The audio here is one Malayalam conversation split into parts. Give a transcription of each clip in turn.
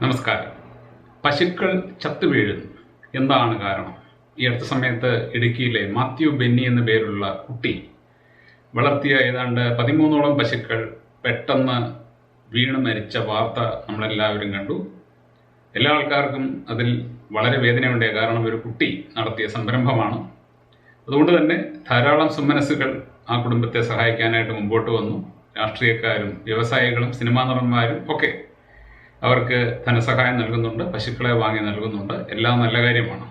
നമസ്കാരം. പശുക്കൾ ചത്തുവീഴുന്നു എന്താണ് കാരണം? ഈ അടുത്ത സമയത്ത് ഇടുക്കിയിലെ മാത്യു ബെന്നി എന്ന പേരുള്ള കുട്ടി വളർത്തിയ ഏതാണ്ട് പതിമൂന്നോളം പശുക്കൾ പെട്ടെന്ന് വീണ് മരിച്ച വാർത്ത നമ്മളെല്ലാവരും കണ്ടു. എല്ലാ ആൾക്കാർക്കും അതിൽ വളരെ വേദനയുണ്ട്. കാരണം ഒരു കുട്ടി നടത്തിയ സംരംഭമാണ്. അതുകൊണ്ട് തന്നെ ധാരാളം സുമനസ്സുകൾ ആ കുടുംബത്തെ സഹായിക്കാനായിട്ട് മുമ്പോട്ട് വന്നു. രാഷ്ട്രീയക്കാരും വ്യവസായികളും സിനിമാ നടന്മാരും ഒക്കെ അവർക്ക് ധനസഹായം നൽകുന്നുണ്ട് പശുക്കളെ വാങ്ങി നൽകുന്നുണ്ട് എല്ലാം നല്ല കാര്യമാണ്.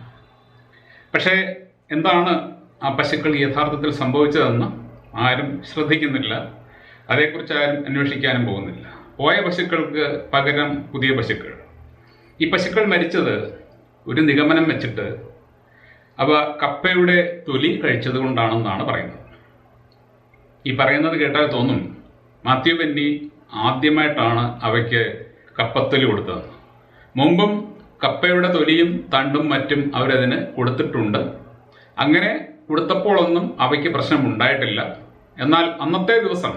പക്ഷേ എന്താണ് ആ പശുക്കൾ യഥാർത്ഥത്തിൽ സംഭവിച്ചതെന്ന് ആരും ശ്രദ്ധിക്കുന്നില്ല. അതേക്കുറിച്ച് ആരും അന്വേഷിക്കാനും പോകുന്നില്ല. പോയ പശുക്കൾക്ക് പകരം പുതിയ പശുക്കൾ. ഈ പശുക്കൾ മരിച്ചത് ഒരു നിഗമനം വെച്ചിട്ട് അവ കപ്പയുടെ തൊലി കഴിച്ചത് കൊണ്ടാണെന്നാണ് പറയുന്നത്. ഈ പറയുന്നത് കേട്ടാൽ തോന്നും മാത്യു ബെന്നി ആദ്യമായിട്ടാണ് അവയ്ക്ക് കപ്പത്തൊലി കൊടുത്തത് മുമ്പും കപ്പയുടെ തൊലിയും തണ്ടും മറ്റും അവരതിന് കൊടുത്തിട്ടുണ്ട്. അങ്ങനെ കൊടുത്തപ്പോഴൊന്നും അവയ്ക്ക് പ്രശ്നമുണ്ടായിട്ടില്ല. എന്നാൽ അന്നത്തെ ദിവസം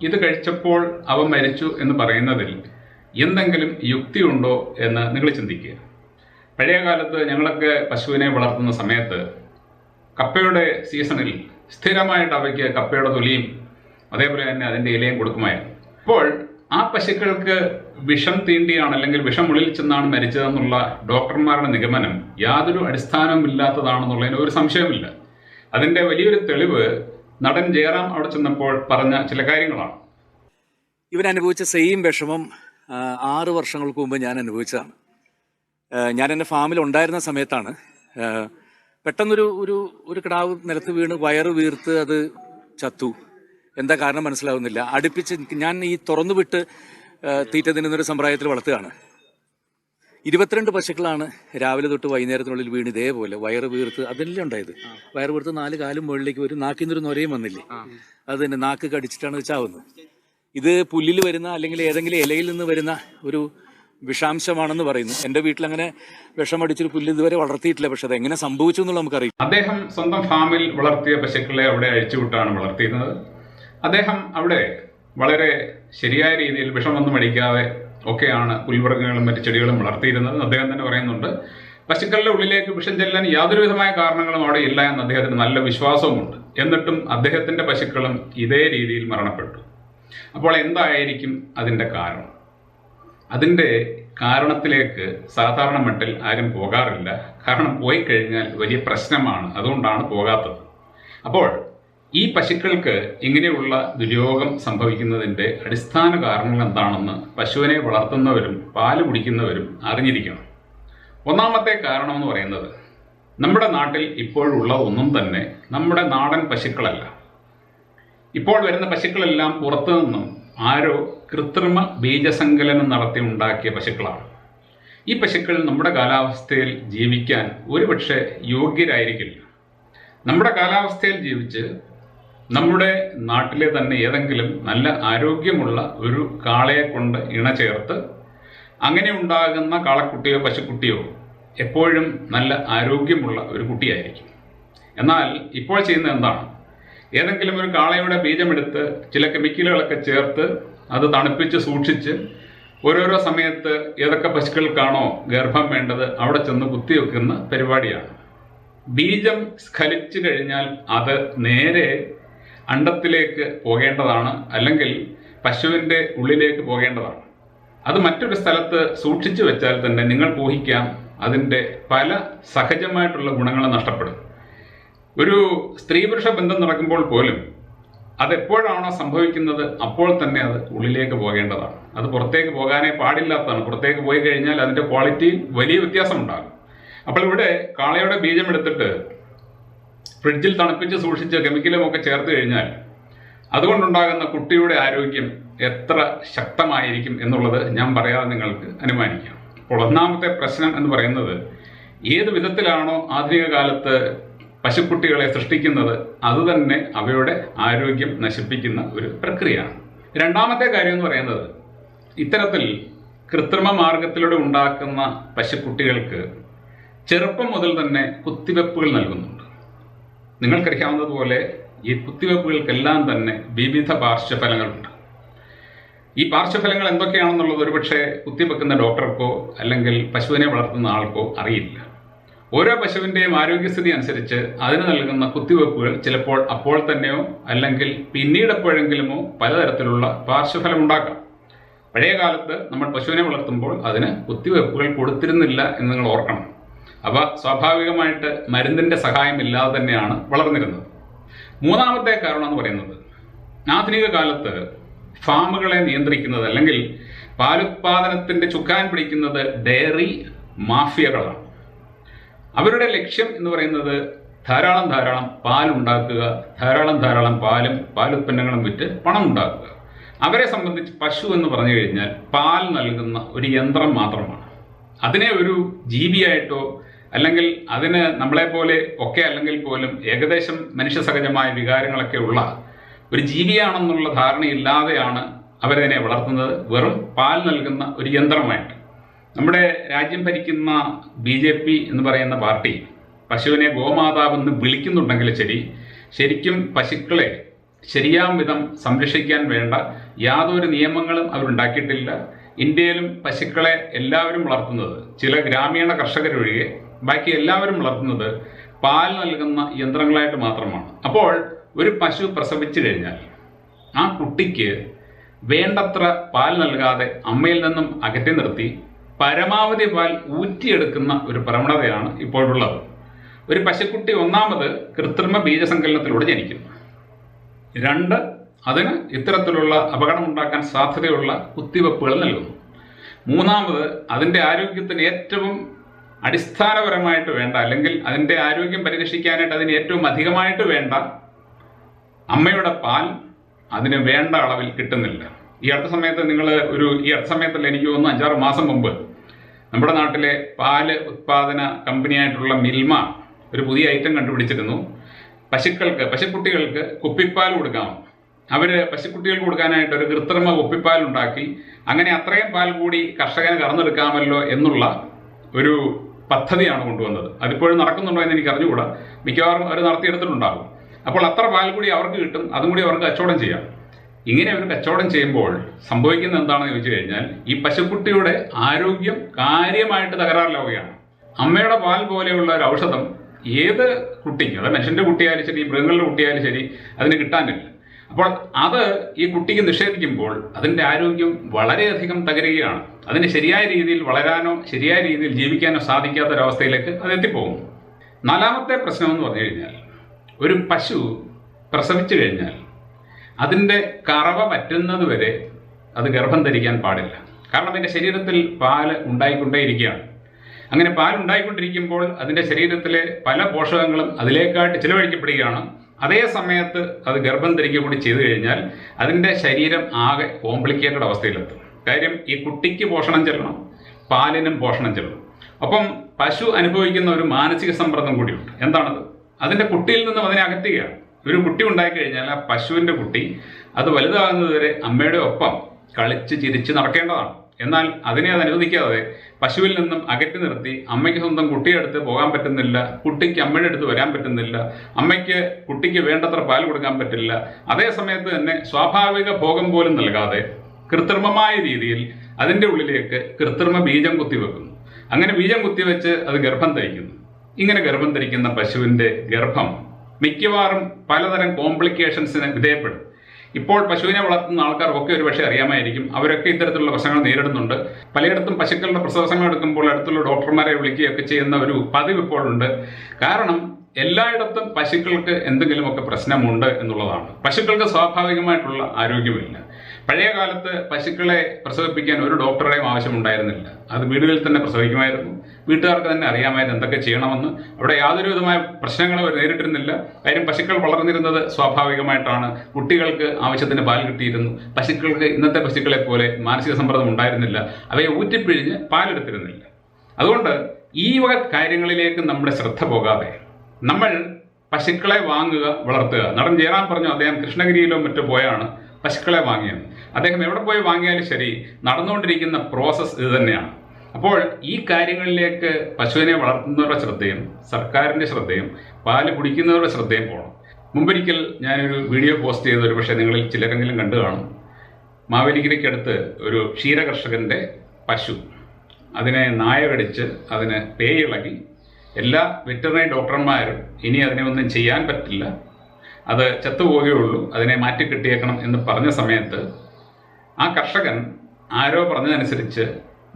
ഇത് കഴിച്ചപ്പോൾ അവ മരിച്ചു എന്ന് പറയുന്നതിൽ എന്തെങ്കിലും യുക്തിയുണ്ടോ എന്ന് നിങ്ങൾ ചിന്തിക്കുക. പഴയ കാലത്ത് ഞങ്ങളൊക്കെ പശുവിനെ വളർത്തുന്ന സമയത്ത് കപ്പയുടെ സീസണിൽ സ്ഥിരമായിട്ട് അവയ്ക്ക് കപ്പയുടെ തൊലിയും അതേപോലെ തന്നെ അതിന്റെ ഇലയും കൊടുക്കുമായിരുന്നു. അപ്പോൾ ആ പശുക്കൾക്ക് വിഷം തീണ്ടിയാണ് അല്ലെങ്കിൽ വിഷം ഉള്ളിൽ ചെന്നാണ് മരിച്ചതെന്നുള്ള ഡോക്ടർമാരുടെ നിഗമനം യാതൊരു അടിസ്ഥാനവുമില്ലാത്തതാണെന്നുള്ളതിന് ഒരു സംശയമില്ല അതിന്റെ വലിയൊരു തെളിവ് നടൻ ജയറാം അവിടെ ചെന്നപ്പോൾ പറഞ്ഞ ചില കാര്യങ്ങളാണ്. ഇവൻ അനുഭവിച്ച സെയിം വിഷമം ആറു വർഷങ്ങൾക്ക് മുമ്പ് ഞാൻ അനുഭവിച്ചതാണ്. ഞാൻ എന്റെ ഫാമിൽ ഉണ്ടായിരുന്ന സമയത്താണ്. പെട്ടെന്നൊരു ഒരു ഒരു കിടാവ് നിലത്ത് വീണ് വയറ് വീർത്ത് അത് ചത്തു. എന്താ കാരണം മനസ്സിലാവുന്നില്ല. അടുപ്പിച്ച് ഞാൻ ഈ തുറന്നു വിട്ട് തീറ്റ തിന്നുന്നൊരു സമ്പ്രദായത്തിൽ വളർത്തുകയാണ്. ഇരുപത്തിരണ്ട് പശുക്കളാണ് രാവിലെ തൊട്ട് വൈകുന്നേരത്തിനുള്ളിൽ വീണ് ഇതേപോലെ വയറ് വീർത്ത് അതല്ലേ ഉണ്ടായത്? വയറ് വീർത്ത് നാല് കാലും മുകളിലേക്ക് വരും നാക്കിന്നൊരു നൊരയും വന്നില്ലേ? അത് തന്നെ നാക്ക് കടിച്ചിട്ടാണ് വെച്ചാവുന്നത് ചാവുന്നത്. ഇത് പുല്ലിൽ വരുന്ന അല്ലെങ്കിൽ ഏതെങ്കിലും ഇലയിൽ നിന്ന് വരുന്ന ഒരു വിഷാംശമാണെന്ന് പറയുന്നു. എന്റെ വീട്ടിൽ അങ്ങനെ വിഷമടിച്ചൊരു പുല്ല് ഇതുവരെ വളർത്തിയിട്ടില്ല. പക്ഷെ അത് എങ്ങനെ സംഭവിച്ചു എന്നുള്ള നമുക്കറിയില്ല. അദ്ദേഹം സ്വന്തം ഫാമിൽ വളർത്തിയ പശുക്കളെ അവിടെ അഴിച്ചുവിട്ടാണ് വളർത്തിയിരുന്നത്. അദ്ദേഹം അവിടെ വളരെ ശരിയായ രീതിയിൽ വിഷമൊന്നും അടിക്കാതെ ഒക്കെയാണ് പുൽവർഗങ്ങളും മറ്റു ചെടികളും വളർത്തിയിരുന്നത് അദ്ദേഹം തന്നെ പറയുന്നുണ്ട്. പശുക്കളുടെ ഉള്ളിലേക്ക് വിഷം ചെല്ലാൻ യാതൊരു വിധമായ കാരണങ്ങളും അവിടെ ഇല്ല എന്ന് അദ്ദേഹത്തിന് നല്ല വിശ്വാസവുമുണ്ട്. എന്നിട്ടും അദ്ദേഹത്തിന്റെ പശുക്കളും ഇതേ രീതിയിൽ മരണപ്പെട്ടു. അപ്പോൾ എന്തായിരിക്കും അതിന്റെ കാരണം? അതിന്റെ കാരണത്തിലേക്ക് സാധാരണ മട്ടിൽ ആരും പോകാറില്ല. കാരണം പോയി കഴിഞ്ഞാൽ വലിയ പ്രശ്നമാണ്. അതുകൊണ്ടാണ് പോകാത്തത്. അപ്പോൾ ഈ പശുക്കൾക്ക് ഇങ്ങനെയുള്ള ദുര്യോഗം സംഭവിക്കുന്നതിന്റെ അടിസ്ഥാന കാരണങ്ങൾ എന്താണെന്ന് പശുവിനെ വളർത്തുന്നവരും പാൽ കുടിക്കുന്നവരും അറിഞ്ഞിരിക്കണം. ഒന്നാമത്തെ കാരണം എന്ന് പറയുന്നത് നമ്മുടെ നാട്ടിൽ ഇപ്പോഴുള്ള ഒന്നും തന്നെ നമ്മുടെ നാടൻ പശുക്കളല്ല. ഇപ്പോൾ വരുന്ന പശുക്കളെല്ലാം പുറത്തു നിന്നും ആരോ കൃത്രിമ ബീജസങ്കലനം നടത്തി ഉണ്ടാക്കിയ പശുക്കളാണ്. ഈ പശുക്കൾ നമ്മുടെ കാലാവസ്ഥയിൽ ജീവിക്കാൻ ഒരുപക്ഷെ യോഗ്യരായിരിക്കില്ല. നമ്മുടെ കാലാവസ്ഥയിൽ ജീവിച്ച് നമ്മുടെ നാട്ടിലെ തന്നെ ഏതെങ്കിലും നല്ല ആരോഗ്യമുള്ള ഒരു കാളയെ കൊണ്ട് ഇണ ചേർത്ത് അങ്ങനെ ഉണ്ടാകുന്ന കാളക്കുട്ടിയോ പശുക്കുട്ടിയോ എപ്പോഴും നല്ല ആരോഗ്യമുള്ള ഒരു കുട്ടിയായിരിക്കും. എന്നാൽ ഇപ്പോൾ ചെയ്യുന്നത് എന്താണ്? ഏതെങ്കിലും ഒരു കാളയുടെ ബീജമെടുത്ത് ചില കെമിക്കലുകളൊക്കെ ചേർത്ത് അത് തണുപ്പിച്ച് സൂക്ഷിച്ച് ഓരോരോ സമയത്ത് ഏതൊക്കെ പശുക്കൾക്കാണോ ഗർഭം വേണ്ടത് അവിടെ ചെന്ന് കുത്തിവെക്കുന്ന പരിപാടിയാണ്. ബീജം സ്ഖലിച്ചു കഴിഞ്ഞാൽ അത് നേരെ അണ്ടത്തിലേക്ക് പോകേണ്ടതാണ് അല്ലെങ്കിൽ പശുവിന്റെ ഉള്ളിലേക്ക് പോകേണ്ടതാണ്. അത് മറ്റൊരു സ്ഥലത്ത് സൂക്ഷിച്ചു വെച്ചാൽ തന്നെ നിങ്ങൾ ഊഹിക്കാം അതിന്റെ പല സഹജമായിട്ടുള്ള ഗുണങ്ങൾ നഷ്ടപ്പെടും. ഒരു സ്ത്രീ പുരുഷ ബന്ധം നടക്കുമ്പോൾ പോലും അതെപ്പോഴാണോ സംഭവിക്കുന്നത് അപ്പോൾ തന്നെ അത് ഉള്ളിലേക്ക് പോകേണ്ടതാണ്. അത് പുറത്തേക്ക് പോകാനേ പാടില്ലാത്തതാണ്. പുറത്തേക്ക് പോയി കഴിഞ്ഞാൽ അതിന്റെ ക്വാളിറ്റിയിൽ വലിയ വ്യത്യാസമുണ്ടാകും. അപ്പോൾ ഇവിടെ കാളയുടെ ബീജം എടുത്തിട്ട് ഫ്രിഡ്ജിൽ തണുപ്പിച്ച് സൂക്ഷിച്ച കെമിക്കലും ഒക്കെ ചേർത്ത് കഴിഞ്ഞാൽ അതുകൊണ്ടുണ്ടാകുന്ന കുട്ടിയുടെ ആരോഗ്യം എത്ര ശക്തമായിരിക്കും എന്നുള്ളത് ഞാൻ പറയാതെ നിങ്ങൾക്ക് അനുമാനിക്കാം. അപ്പോൾ ഒന്നാമത്തെ പ്രശ്നം എന്ന് പറയുന്നത് ഏത് വിധത്തിലാണോ ആധുനിക കാലത്ത് പശുക്കുട്ടികളെ സൃഷ്ടിക്കുന്നത് അതുതന്നെ അവയുടെ ആരോഗ്യം നശിപ്പിക്കുന്ന ഒരു പ്രക്രിയയാണ്. രണ്ടാമത്തെ കാര്യം എന്ന് പറയുന്നത് ഇത്തരത്തിൽ കൃത്രിമ മാർഗത്തിലൂടെ ഉണ്ടാക്കുന്ന പശുക്കുട്ടികൾക്ക് ചെറുപ്പം മുതൽ തന്നെ കുത്തിവെപ്പുകൾ നൽകുന്നുണ്ട്. നിങ്ങൾക്കറിയാവുന്നതുപോലെ ഈ കുത്തിവയ്പ്പുകൾക്കെല്ലാം തന്നെ വിവിധ പാർശ്വഫലങ്ങളുണ്ട്. ഈ പാർശ്വഫലങ്ങൾ എന്തൊക്കെയാണെന്നുള്ളത് ഒരുപക്ഷെ കുത്തിവെക്കുന്ന ഡോക്ടർക്കോ അല്ലെങ്കിൽ പശുവിനെ വളർത്തുന്ന ആൾക്കോ അറിയില്ല. ഓരോ പശുവിന്റെയും ആരോഗ്യസ്ഥിതി അനുസരിച്ച് അതിന് നൽകുന്ന കുത്തിവെപ്പുകൾ ചിലപ്പോൾ അപ്പോൾ തന്നെയോ അല്ലെങ്കിൽ പിന്നീട് എപ്പോഴെങ്കിലുമോ പലതരത്തിലുള്ള പാർശ്വഫലം ഉണ്ടാക്കാം. പഴയ കാലത്ത് നമ്മൾ പശുവിനെ വളർത്തുമ്പോൾ അതിന് കുത്തിവെപ്പുകൾ കൊടുത്തിരുന്നില്ല എന്ന് നിങ്ങൾ ഓർക്കണം. അവ സ്വാഭാവികമായിട്ട് മരുന്നിന്റെ സഹായമില്ലാതെ തന്നെയാണ് വളർന്നിരുന്നത്. മൂന്നാമത്തെ കാരണം എന്ന് പറയുന്നത് ആധുനിക കാലത്ത് ഫാമുകളെ നിയന്ത്രിക്കുന്നത് അല്ലെങ്കിൽ പാലുത്പാദനത്തിന്റെ ചുക്കാൻ പിടിക്കുന്നത് ഡെയറി മാഫിയകളാണ്. അവരുടെ ലക്ഷ്യം എന്ന് പറയുന്നത് ധാരാളം ധാരാളം പാലുണ്ടാക്കുക ധാരാളം ധാരാളം പാലും പാലുത്പന്നങ്ങളും വിറ്റ് പണം ഉണ്ടാക്കുക. അവരെ സംബന്ധിച്ച് പശു എന്ന് പറഞ്ഞു കഴിഞ്ഞാൽ പാൽ നൽകുന്ന ഒരു യന്ത്രം മാത്രമാണ്. അതിനെ ഒരു ജീവിയായിട്ടോ അല്ലെങ്കിൽ അതിന് നമ്മളെപ്പോലെ ഒക്കെ അല്ലെങ്കിൽ പോലും ഏകദേശം മനുഷ്യസഹജമായ വികാരങ്ങളൊക്കെ ഉള്ള ഒരു ജീവിയാണെന്നുള്ള ധാരണയില്ലാതെയാണ് അവരതിനെ വളർത്തുന്നത്. വെറും പാൽ നൽകുന്ന ഒരു യന്ത്രമായിട്ട്. നമ്മുടെ രാജ്യം ഭരിക്കുന്ന ബി ജെ പി എന്ന് പറയുന്ന പാർട്ടി പശുവിനെ ഗോമാതാവെന്ന് വിളിക്കുന്നുണ്ടെങ്കിൽ ശരി ശരിക്കും പശുക്കളെ ശരിയാം വിധം സംരക്ഷിക്കാൻ വേണ്ട യാതൊരു നിയമങ്ങളും അവരുണ്ടാക്കിയിട്ടില്ല ഇന്ത്യയിലും പശുക്കളെ എല്ലാവരും വളർത്തുന്നത് ചില ഗ്രാമീണ കർഷകരൊഴികെ ബാക്കി എല്ലാവരും വളർത്തുന്നത് പാൽ നൽകുന്ന യന്ത്രങ്ങളായിട്ട് മാത്രമാണ്. അപ്പോൾ ഒരു പശു പ്രസവിച്ചു കഴിഞ്ഞാൽ ആ കുട്ടിക്ക് വേണ്ടത്ര പാൽ നൽകാതെ അമ്മയിൽ നിന്നും അകറ്റി നിർത്തി പരമാവധി പാൽ ഊറ്റിയെടുക്കുന്ന ഒരു പ്രവണതയാണ് ഇപ്പോഴുള്ളത്. ഒരു പശുക്കുട്ടി ഒന്നാമത് കൃത്രിമ ബീജസങ്കലനത്തിലൂടെ ജനിക്കുന്നു. രണ്ട് അതിന് ഇത്തരത്തിലുള്ള അപകടമുണ്ടാക്കാൻ സാധ്യതയുള്ള കുത്തിവെപ്പുകൾ നൽകുന്നു. മൂന്നാമത് അതിന്റെ ആരോഗ്യത്തിന് ഏറ്റവും അടിസ്ഥാനപരമായിട്ട് വേണ്ട അല്ലെങ്കിൽ അതിന്റെ ആരോഗ്യം പരിരക്ഷിക്കാനായിട്ട് അതിന് ഏറ്റവും അധികമായിട്ട് വേണ്ട അമ്മയുടെ പാൽ അതിന് വേണ്ട അളവിൽ കിട്ടുന്നില്ല. ഈ അടുത്ത സമയത്ത് നിങ്ങൾ ഒരു ഈ അടുത്ത സമയത്തല്ല എനിക്ക് തോന്നുന്നു അഞ്ചാറ് മാസം മുമ്പ് നമ്മുടെ നാട്ടിലെ പാൽ ഉത്പാദന കമ്പനിയായിട്ടുള്ള മിൽമ ഒരു പുതിയ ഐറ്റം കണ്ടുപിടിച്ചിരുന്നു. പശുക്കൾക്ക് പശുക്കുട്ടികൾക്ക് കുപ്പിപ്പാൽ കൊടുക്കാം. അവർ പശുക്കുട്ടികൾക്ക് കൊടുക്കാനായിട്ട് ഒരു കൃത്രിമ കുപ്പിപ്പാൽ ഉണ്ടാക്കി. അങ്ങനെ അത്രയും പാൽ കൂടി കർഷകന് കറന്നെടുക്കാമല്ലോ എന്നുള്ള ഒരു പദ്ധതിയാണ് കൊണ്ടുവന്നത്. അതിപ്പോഴും നടക്കുന്നുണ്ടോ എന്ന് എനിക്ക് അറിഞ്ഞുകൂടാ മിക്കവാറും അവർ നടത്തിയെടുത്തിട്ടുണ്ടാകും. അപ്പോൾ അത്ര പാൽ കൂടി അവർക്ക് കിട്ടും. അതും കൂടി അവർക്ക് കച്ചവടം ചെയ്യാം. ഇങ്ങനെ അവർ കച്ചവടം ചെയ്യുമ്പോൾ സംഭവിക്കുന്നത് എന്താണെന്ന് ചോദിച്ചു കഴിഞ്ഞാൽ ഈ പശുക്കുട്ടിയുടെ ആരോഗ്യം കാര്യമായിട്ട് തകരാറിലാവുകയാണ്. അമ്മയുടെ പാൽ പോലെയുള്ള ഒരു ഔഷധം ഏത് കുട്ടിക്കും അത് മനുഷ്യന്റെ കുട്ടിയായാലും ശരി മൃഗങ്ങളുടെ കുട്ടിയായാലും ശരി അതിന് കിട്ടാനില്ല. അപ്പോൾ അത് ഈ കുട്ടിക്ക് നിഷേധിക്കുമ്പോൾ അതിന്റെ ആരോഗ്യം വളരെയധികം തകരുകയാണ്. അതിന് ശരിയായ രീതിയിൽ വളരാനോ ശരിയായ രീതിയിൽ ജീവിക്കാനോ സാധിക്കാത്ത ഒരവസ്ഥയിലേക്ക് അത് എത്തിപ്പോകും. നാലാമത്തെ പ്രശ്നം എന്ന് പറഞ്ഞു കഴിഞ്ഞാൽ ഒരു പശു പ്രസവിച്ചു കഴിഞ്ഞാൽ അതിന്റെ കറവ പറ്റുന്നത് വരെ അത് ഗർഭം ധരിക്കാൻ പാടില്ല. കാരണം അതിന്റെ ശരീരത്തിൽ പാൽ ഉണ്ടായിക്കൊണ്ടേയിരിക്കുകയാണ്. അങ്ങനെ പാൽ ഉണ്ടായിക്കൊണ്ടിരിക്കുമ്പോൾ അതിന്റെ ശരീരത്തിലെ പല പോഷകങ്ങളും അതിലേക്കായിട്ട് ചിലവഴിക്കപ്പെടുകയാണ്. അതേ സമയത്ത് അത് ഗർഭം ധരിക്കുക കൂടി ചെയ്തു കഴിഞ്ഞാൽ അതിന്റെ ശരീരം ആകെ കോംപ്ലിക്കേറ്റഡ് അവസ്ഥയിലെത്തും. കാര്യം ഈ കുട്ടിക്ക് പോഷണം ചെല്ലണം പാലിനും പോഷണം ചെല്ലണം. അപ്പം പശു അനുഭവിക്കുന്ന ഒരു മാനസിക സമ്മർദ്ദം കൂടിയുണ്ട്. എന്താണത്? അതിന്റെ കുട്ടിയിൽ നിന്നും അതിനെ അകറ്റുകയാണ്. ഒരു കുട്ടി ഉണ്ടായിക്കഴിഞ്ഞാൽ ആ പശുവിന്റെ കുട്ടി അത് വലുതാകുന്നതുവരെ അമ്മയുടെ ഒപ്പം കളിച്ച് ചിരിച്ച് നടക്കേണ്ടതാണ്. എന്നാൽ അതിനെ അത് അനുവദിക്കാതെ പശുവിൽ നിന്നും അകറ്റി നിർത്തി അമ്മയ്ക്ക് സ്വന്തം കുട്ടിയെടുത്ത് പോകാൻ പറ്റുന്നില്ല കുട്ടിക്ക് അമ്മയുടെ അടുത്ത് വരാൻ പറ്റുന്നില്ല അമ്മയ്ക്ക് കുട്ടിക്ക് വേണ്ടത്ര പാൽ കൊടുക്കാൻ പറ്റില്ല. അതേ സമയത്ത് തന്നെ സ്വാഭാവിക ഭോഗം പോലും നൽകാതെ കൃത്രിമമായ രീതിയിൽ അതിന്റെ ഉള്ളിലേക്ക് കൃത്രിമ ബീജം കുത്തിവെക്കുന്നു അങ്ങനെ ബീജം കുത്തിവെച്ച് അത് ഗർഭം ധരിക്കുന്നു. ഇങ്ങനെ ഗർഭം ധരിക്കുന്ന പശുവിന്റെ ഗർഭം മിക്കവാറും പലതരം കോംപ്ലിക്കേഷൻസിന് വിധേയപ്പെടും. ഇപ്പോൾ പശുവിനെ വളർത്തുന്ന ആൾക്കാർക്കൊക്കെ ഒരു പക്ഷേ അറിയാമായിരിക്കും. അവരൊക്കെ ഇത്തരത്തിലുള്ള പ്രശ്നങ്ങൾ നേരിടുന്നുണ്ട്. പലയിടത്തും പശുക്കളുടെ പ്രസവസങ്ങൾ എടുക്കുമ്പോൾ അടുത്തുള്ള ഡോക്ടർമാരെ വിളിക്കുകയൊക്കെ ചെയ്യുന്ന ഒരു പതിവ് ഇപ്പോഴുണ്ട്. കാരണം എല്ലായിടത്തും പശുക്കൾക്ക് എന്തെങ്കിലുമൊക്കെ പ്രശ്നമുണ്ട് എന്നുള്ളതാണ്. പശുക്കൾക്ക് സ്വാഭാവികമായിട്ടുള്ള ആരോഗ്യമില്ല. പഴയ കാലത്ത് പശുക്കളെ പ്രസവിപ്പിക്കാൻ ഒരു ഡോക്ടറുടെയും ആവശ്യമുണ്ടായിരുന്നില്ല. അത് വീടുകളിൽ തന്നെ പ്രസവിക്കുമായിരുന്നു. വീട്ടുകാർക്ക് തന്നെ അറിയാമായിരുന്നു എന്തൊക്കെ ചെയ്യണമെന്ന്. അവിടെ യാതൊരു വിധമായ പ്രശ്നങ്ങളും നേരിട്ടിരുന്നില്ല. കാര്യം പശുക്കൾ വളർന്നിരുന്നത് സ്വാഭാവികമായിട്ടാണ്. കുട്ടികൾക്ക് ആവശ്യത്തിന് പാൽ കിട്ടിയിരുന്നു. പശുക്കൾക്ക് ഇന്നത്തെ പശുക്കളെ പോലെ മാനസിക സമ്മർദ്ദം ഉണ്ടായിരുന്നില്ല. അവയെ ഊറ്റിപ്പിഴിഞ്ഞ് പാലെടുത്തിരുന്നില്ല. അതുകൊണ്ട് ഈ വക കാര്യങ്ങളിലേക്ക് നമ്മുടെ ശ്രദ്ധ പോകാതെ നമ്മൾ പശുക്കളെ വാങ്ങുക വളർത്തുക. നടൻ ജയറാം പറഞ്ഞു അദ്ദേഹം കൃഷ്ണഗിരിയിലോ മറ്റോ പോയാണ് പശുക്കളെ വാങ്ങിയത്. അദ്ദേഹം എവിടെ പോയി വാങ്ങിയാലും ശരി നടന്നുകൊണ്ടിരിക്കുന്ന പ്രോസസ്സ് ഇത് തന്നെയാണ്. അപ്പോൾ ഈ കാര്യങ്ങളിലേക്ക് പശുവിനെ വളർത്തുന്നവരുടെ ശ്രദ്ധയും സർക്കാരിന്റെ ശ്രദ്ധയും പാൽ കുടിക്കുന്നവരുടെ ശ്രദ്ധയും പോകണം മുമ്പൊരിക്കൽ ഞാനൊരു വീഡിയോ പോസ്റ്റ് ചെയ്ത ഒരു പക്ഷേ നിങ്ങളിൽ ചിലരെങ്കിലും കണ്ടു കാണും. മാവേലിക്കരയ്ക്കടുത്ത് ഒരു ക്ഷീരകർഷകന്റെ പശു. അതിനെ നായ കടിച്ച് അതിന് പേയിളകി എല്ലാ വെറ്ററിനറി ഡോക്ടർമാരും ഇനി അതിനെ ഒന്നും ചെയ്യാൻ പറ്റില്ല. അത് ചത്തുപോകുകയുള്ളൂ അതിനെ മാറ്റി കിട്ടിയേക്കണം എന്ന് പറഞ്ഞ സമയത്ത് ആ കർഷകൻ ആരോ പറഞ്ഞതനുസരിച്ച്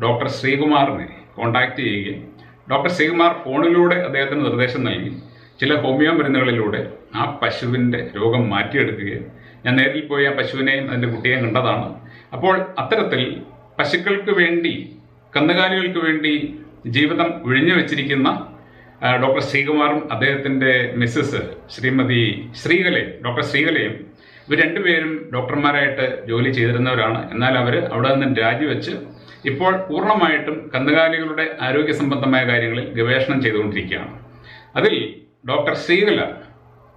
ഡോക്ടർ ശ്രീകുമാറിനെ കോണ്ടാക്ട് ചെയ്യുകയും ഡോക്ടർ ശ്രീകുമാർ ഫോണിലൂടെ അദ്ദേഹത്തിന് നിർദ്ദേശം നൽകി. ചില ഹോമിയോ മരുന്നുകളിലൂടെ ആ പശുവിന്റെ രോഗം മാറ്റിയെടുക്കുകയും ഞാൻ നേരിൽ പോയി ആ പശുവിനെയും അതിന്റെ കുട്ടിയെയും കണ്ടതാണ്. അപ്പോൾ അത്തരത്തിൽ പശുക്കൾക്ക് വേണ്ടി കന്നുകാലികൾക്ക് വേണ്ടി ജീവിതം ഒഴിഞ്ഞു വെച്ചിരിക്കുന്ന ഡോക്ടർ ശ്രീകുമാറും അദ്ദേഹത്തിന്റെ മിസ്സസ് ശ്രീമതി ശ്രീകലയും ഡോക്ടർ ശ്രീകലയും ഇവർ രണ്ടുപേരും ഡോക്ടർമാരായിട്ട് ജോലി ചെയ്തിരുന്നവരാണ്. എന്നാൽ അവർ അവിടെ നിന്ന് രാജിവെച്ച് ഇപ്പോൾ പൂർണമായിട്ടും കന്നുകാലികളുടെ ആരോഗ്യ സംബന്ധമായ കാര്യങ്ങളിൽ ഗവേഷണം ചെയ്തുകൊണ്ടിരിക്കുകയാണ്. അതിൽ ഡോക്ടർ ശ്രീകല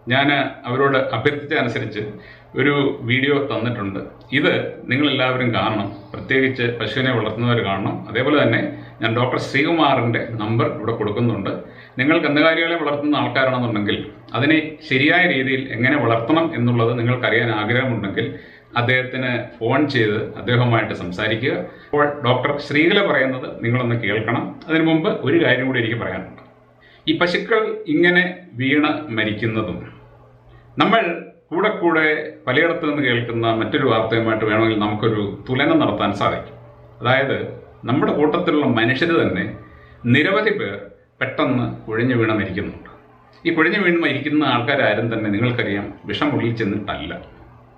ഞാൻ അവരോട് അഭ്യർത്ഥിച്ച അനുസരിച്ച് ഒരു വീഡിയോ തന്നിട്ടുണ്ട്. ഇത് നിങ്ങളെല്ലാവരും കാണണം. പ്രത്യേകിച്ച് പശുവിനെ വളർത്തുന്നവർ കാണണം. അതേപോലെ തന്നെ ഞാൻ ഡോക്ടർ ശ്രീകുമാറിന്റെ നമ്പർ ഇവിടെ കൊടുക്കുന്നുണ്ട്. നിങ്ങൾ കന്നുകാലികളെ വളർത്തുന്ന ആൾക്കാരാണെന്നുണ്ടെങ്കിൽ അതിനെ ശരിയായ രീതിയിൽ എങ്ങനെ വളർത്തണം എന്നുള്ളത് നിങ്ങൾക്കറിയാൻ ആഗ്രഹമുണ്ടെങ്കിൽ അദ്ദേഹത്തിന് ഫോൺ ചെയ്ത് അദ്ദേഹവുമായിട്ട് സംസാരിക്കുക. അപ്പോൾ ഡോക്ടർ ശ്രീകല പറയുന്നത് നിങ്ങളൊന്ന് കേൾക്കണം. അതിനു മുമ്പ് ഒരു കാര്യം കൂടി എനിക്ക് പറയാനുണ്ട്. ഈ പശുക്കൾ ഇങ്ങനെ വീണ് മരിക്കുന്നതും നമ്മൾ കൂടെ കൂടെ പലയിടത്തു നിന്ന് കേൾക്കുന്ന മറ്റൊരു വാർത്തയുമായിട്ട് വേണമെങ്കിൽ നമുക്കൊരു തുലനം നടത്താൻ സാധിക്കും. അതായത് നമ്മുടെ കൂട്ടത്തിലുള്ള മനുഷ്യർ തന്നെ നിരവധി പേർ പെട്ടെന്ന് കുഴഞ്ഞു വീണ മരിക്കുന്നുണ്ട് ഈ കുഴഞ്ഞു വീണ് മരിക്കുന്ന ആൾക്കാരാരും തന്നെ നിങ്ങൾക്കറിയാം വിഷം ഉള്ളിൽ ചെന്നിട്ടല്ല.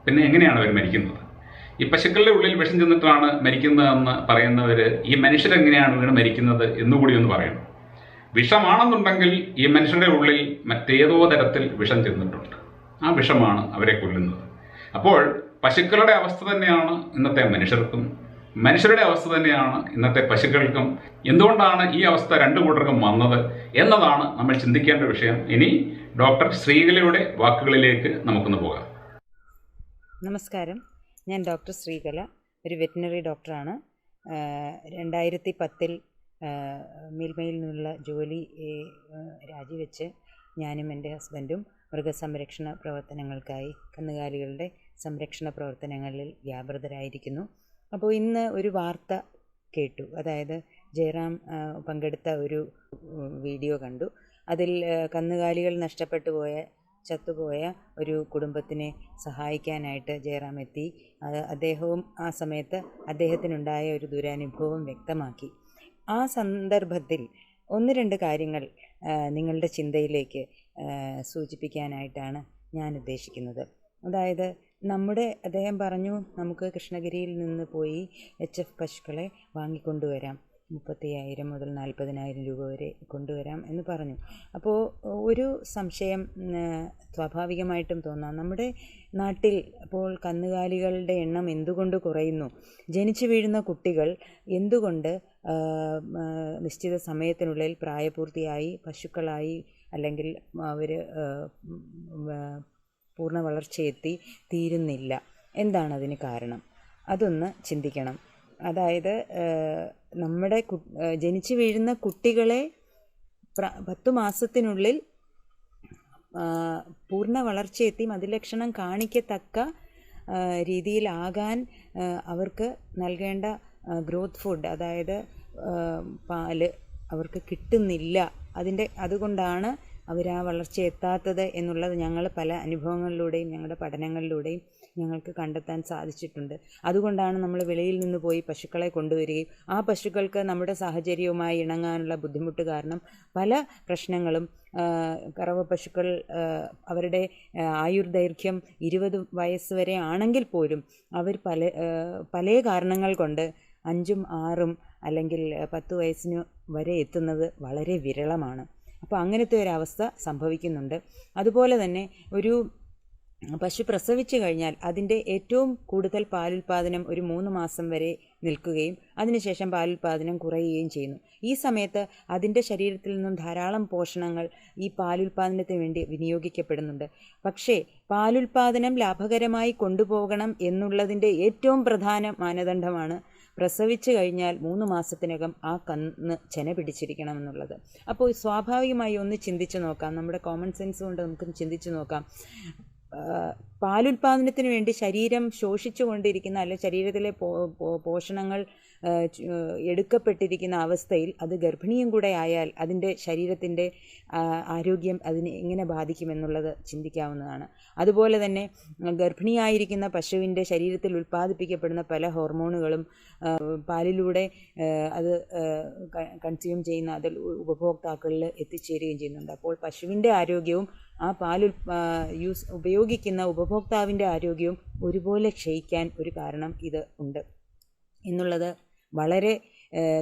പിന്നെ എങ്ങനെയാണ് അവർ മരിക്കുന്നത്? ഈ പശുക്കളുടെ ഉള്ളിൽ വിഷം ചെന്നിട്ടാണ് മരിക്കുന്നതെന്ന് പറയുന്നവർ ഈ മനുഷ്യരെങ്ങനെയാണ് വീണ് മരിക്കുന്നത് എന്നുകൂടി ഒന്ന് പറയണം. വിഷമാണെന്നുണ്ടെങ്കിൽ ഈ മനുഷ്യരുടെ ഉള്ളിൽ മറ്റേതോ തരത്തിൽ വിഷം ചെന്നിട്ടുണ്ട്. ആ വിഷമാണ് അവരെ കൊല്ലുന്നത്. അപ്പോൾ പശുക്കളുടെ അവസ്ഥ തന്നെയാണ് ഇന്നത്തെ മനുഷ്യർക്കും മനുഷ്യരുടെ അവസ്ഥ തന്നെയാണ് ഇന്നത്തെ പശുക്കൾക്കും എന്തുകൊണ്ടാണ് ഈ അവസ്ഥ രണ്ടു കൂട്ടർക്കും വന്നത് എന്നതാണ് നമ്മൾ ചിന്തിക്കേണ്ട വിഷയം. ഇനി ഡോക്ടർ ശ്രീകലയുടെ വാക്കുകളിലേക്ക് നമുക്കൊന്ന് പോകാം. നമസ്കാരം. ഞാൻ ഡോക്ടർ ശ്രീകല ഒരു വെറ്റിനറി ഡോക്ടറാണ്. രണ്ടായിരത്തി പത്തിൽ മിൽമയിൽ നിന്നുള്ള ജോലി രാജിവെച്ച് ഞാനും എന്റെ ഹസ്ബൻഡും മൃഗസംരക്ഷണ പ്രവർത്തനങ്ങൾക്കായി കന്നുകാലികളുടെ സംരക്ഷണ പ്രവർത്തനങ്ങളിൽ വ്യാപൃതരായിരിക്കുന്നു. അപ്പോൾ ഇന്ന് ഒരു വാർത്ത കേട്ടു. അതായത് ജയറാം പങ്കെടുത്ത ഒരു വീഡിയോ കണ്ടു. അതിൽ കന്നുകാലികൾ നഷ്ടപ്പെട്ടു പോയ ചത്തുപോയ ഒരു കുടുംബത്തിനെ സഹായിക്കാനായിട്ട് ജയറാം എത്തി. അദ്ദേഹവും ആ സമയത്ത് അദ്ദേഹത്തിനുണ്ടായ ഒരു ദുരനുഭവം വ്യക്തമാക്കി. ആ സന്ദർഭത്തിൽ ഒന്ന് രണ്ട് കാര്യങ്ങൾ നിങ്ങളുടെ ചിന്തയിലേക്ക് സൂചിപ്പിക്കാനായിട്ടാണ് ഞാൻ ഉദ്ദേശിക്കുന്നത്. അതായത് നമ്മുടെ അദ്ദേഹം പറഞ്ഞു നമുക്ക് കൃഷ്ണഗിരിയിൽ നിന്ന് പോയി എച്ച് എഫ് പശുക്കളെ വാങ്ങിക്കൊണ്ടുവരാം. മുപ്പത്തിയായിരം മുതൽ നാൽപ്പതിനായിരം രൂപ വരെ കൊണ്ടുവരാം എന്ന് പറഞ്ഞു. അപ്പോൾ ഒരു സംശയം സ്വാഭാവികമായിട്ടും തോന്നാം. നമ്മുടെ നാട്ടിൽ അപ്പോൾ കന്നുകാലികളുടെ എണ്ണം എന്തുകൊണ്ട് കുറയുന്നു? ജനിച്ചു വീഴുന്ന കുട്ടികൾ എന്തുകൊണ്ട് നിശ്ചിത സമയത്തിനുള്ളിൽ പ്രായപൂർത്തിയായി പശുക്കളായി അല്ലെങ്കിൽ അവർ പൂർണ വളർച്ചയെത്തി തീരുന്നില്ല. എന്താണ് അതിന് കാരണം? അതൊന്ന് ചിന്തിക്കണം. അതായത് നമ്മുടെ ജനിച്ചു വീഴുന്ന കുട്ടികളെ പത്തു മാസത്തിനുള്ളിൽ പൂർണ വളർച്ചയെത്തി മതിലക്ഷണം കാണിക്കത്തക്ക രീതിയിലാകാൻ അവർക്ക് നൽകേണ്ട ഗ്രോത്ത് ഫുഡ് അതായത് പാൽ അവർക്ക് കിട്ടുന്നില്ല. അതിന്റെ അതുകൊണ്ടാണ് അവർ ആ വളർച്ച എത്താത്തത് എന്നുള്ളത് ഞങ്ങൾ പല അനുഭവങ്ങളിലൂടെയും ഞങ്ങളുടെ പഠനങ്ങളിലൂടെയും ഞങ്ങൾക്ക് കണ്ടെത്താൻ സാധിച്ചിട്ടുണ്ട്. അതുകൊണ്ടാണ് നമ്മൾ വെളിയിൽ നിന്ന് പോയി പശുക്കളെ കൊണ്ടുവരികയും ആ പശുക്കൾക്ക് നമ്മുടെ സാഹചര്യവുമായി ഇണങ്ങാനുള്ള ബുദ്ധിമുട്ട് കാരണം പല പ്രശ്നങ്ങളും കറവ പശുക്കൾ അവരുടെ ആയുർദൈർഘ്യം ഇരുപത് വയസ്സ് വരെ ആണെങ്കിൽ പോലും അവർ പല പല കാരണങ്ങൾ കൊണ്ട് അഞ്ചും ആറും അല്ലെങ്കിൽ പത്ത് വയസ്സിന് വരെ എത്തുന്നത് വളരെ വിരളമാണ്. അപ്പോൾ അങ്ങനത്തെ ഒരു അവസ്ഥ സംഭവിക്കുന്നുണ്ട്. അതുപോലെ തന്നെ ഒരു പശു പ്രസവിച്ചു കഴിഞ്ഞാൽ അതിന്റെ ഏറ്റവും കൂടുതൽ പാലുൽപാദനം ഒരു മൂന്ന് മാസം വരെ നിൽക്കുകയും അതിനുശേഷം പാലുൽപാദനം കുറയുകയും ചെയ്യുന്നു. ഈ സമയത്ത് അതിന്റെ ശരീരത്തിൽ നിന്നും ധാരാളം പോഷണങ്ങൾ ഈ പാലുൽപാദനത്തിന് വേണ്ടി വിനിയോഗിക്കപ്പെടുന്നുണ്ട്. പക്ഷേ പാലുൽപാദനം ലാഭകരമായി കൊണ്ടുപോകണം എന്നുള്ളതിന്റെ ഏറ്റവും പ്രധാന മാനദണ്ഡമാണ് പ്രസവിച്ചു കഴിഞ്ഞാൽ മൂന്ന് മാസത്തിനകം ആ കന്ന് ചെന പിടിച്ചിരിക്കണം എന്നുള്ളത് അപ്പോൾ സ്വാഭാവികമായി ഒന്ന് ചിന്തിച്ചു നോക്കാം. നമ്മുടെ കോമൺ സെൻസ് കൊണ്ട് നമുക്ക് ചിന്തിച്ചു നോക്കാം. പാലുൽപാദനത്തിന് വേണ്ടി ശരീരം ശോഷിച്ചു കൊണ്ടിരിക്കുന്ന അല്ലെങ്കിൽ ശരീരത്തിലെ പോഷണങ്ങൾ എടുക്കപ്പെട്ടിരിക്കുന്ന അവസ്ഥയിൽ അത് ഗർഭിണിയും കൂടെ ആയാൽ അതിന്റെ ശരീരത്തിന്റെ ആരോഗ്യം അതിനെ എങ്ങനെ ബാധിക്കുമെന്നുള്ളത് ചിന്തിക്കാവുന്നതാണ്. അതുപോലെ തന്നെ ഗർഭിണിയായിരിക്കുന്ന പശുവിന്റെ ശരീരത്തിൽ ഉൽപ്പാദിപ്പിക്കപ്പെടുന്ന പല ഹോർമോണുകളും പാലിലൂടെ അത് കൺസ്യൂം ചെയ്യുന്ന അതിൽ ഉപഭോക്താക്കളിൽ എത്തിച്ചേരുകയും ചെയ്യുന്നുണ്ട്. അപ്പോൾ പശുവിന്റെ ആരോഗ്യവും ആ പാൽ യൂസ് ഉപയോഗിക്കുന്ന ഉപഭോക്താവിന്റെ ആരോഗ്യവും ഒരുപോലെ ക്ഷയിക്കാൻ ഒരു കാരണം ഇത് ഉണ്ട്. എന്നുള്ളത് വളരെ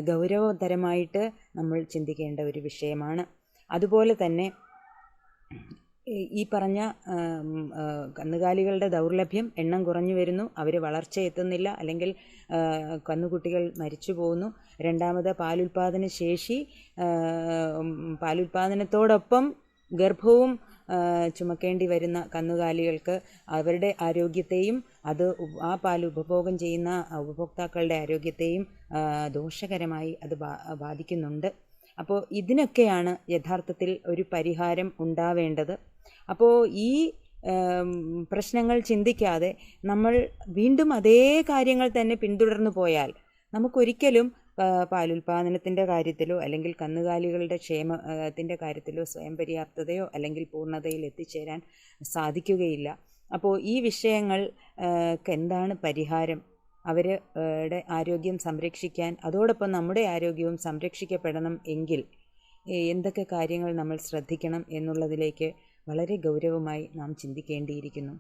ഗൗരവതരമായിട്ട് നമ്മൾ ചിന്തിക്കേണ്ട ഒരു വിഷയമാണ്. അതുപോലെ തന്നെ ഈ- പറഞ്ഞ കന്നുകാലികളുടെ ദൗർലഭ്യം എണ്ണം കുറഞ്ഞു വരുന്നു. അവർ വളർച്ച എത്തുന്നില്ല. അല്ലെങ്കിൽ കന്നുകുട്ടികൾ മരിച്ചു പോകുന്നു രണ്ടാമത് പാലുൽപാദന ശേഷി പാലുൽപാദനത്തോടൊപ്പം ഗർഭവും ചുമക്കേണ്ടി വരുന്ന കന്നുകാലികൾക്ക് അവരുടെ ആരോഗ്യത്തെയും അത് ആ പാൽ ഉപഭോഗം ചെയ്യുന്ന ഉപഭോക്താക്കളുടെ ആരോഗ്യത്തെയും ദോഷകരമായി അത് ബാധിക്കുന്നുണ്ട്. അപ്പോൾ ഇതിനൊക്കെയാണ് യഥാർത്ഥത്തിൽ ഒരു പരിഹാരം ഉണ്ടാവേണ്ടത്. അപ്പോൾ ഈ പ്രശ്നങ്ങൾ ചിന്തിക്കാതെ നമ്മൾ വീണ്ടും അതേ കാര്യങ്ങൾ തന്നെ പിന്തുടർന്നു പോയാൽ നമുക്കൊരിക്കലും പാലുൽപാദനത്തിന്റെ കാര്യത്തിലോ അല്ലെങ്കിൽ കന്നുകാലികളുടെ ക്ഷേമത്തിന്റെ കാര്യത്തിലോ സ്വയം പര്യാപ്തതയോ അല്ലെങ്കിൽ പൂർണതയിൽ എത്തിച്ചേരാൻ സാധിക്കുകയില്ല. അപ്പോൾ ഈ വിഷയങ്ങൾ എന്താണ് പരിഹാരം? അവരുടെ ആരോഗ്യം സംരക്ഷിക്കാൻ അതോടൊപ്പം നമ്മുടെ ആരോഗ്യവും സംരക്ഷിക്കപ്പെടണം എങ്കിൽ എന്തൊക്കെ കാര്യങ്ങൾ നമ്മൾ ശ്രദ്ധിക്കണം എന്നുള്ളതിലേക്ക് വളരെ ഗൗരവമായി നാം ചിന്തിക്കേണ്ടിയിരിക്കുന്നു.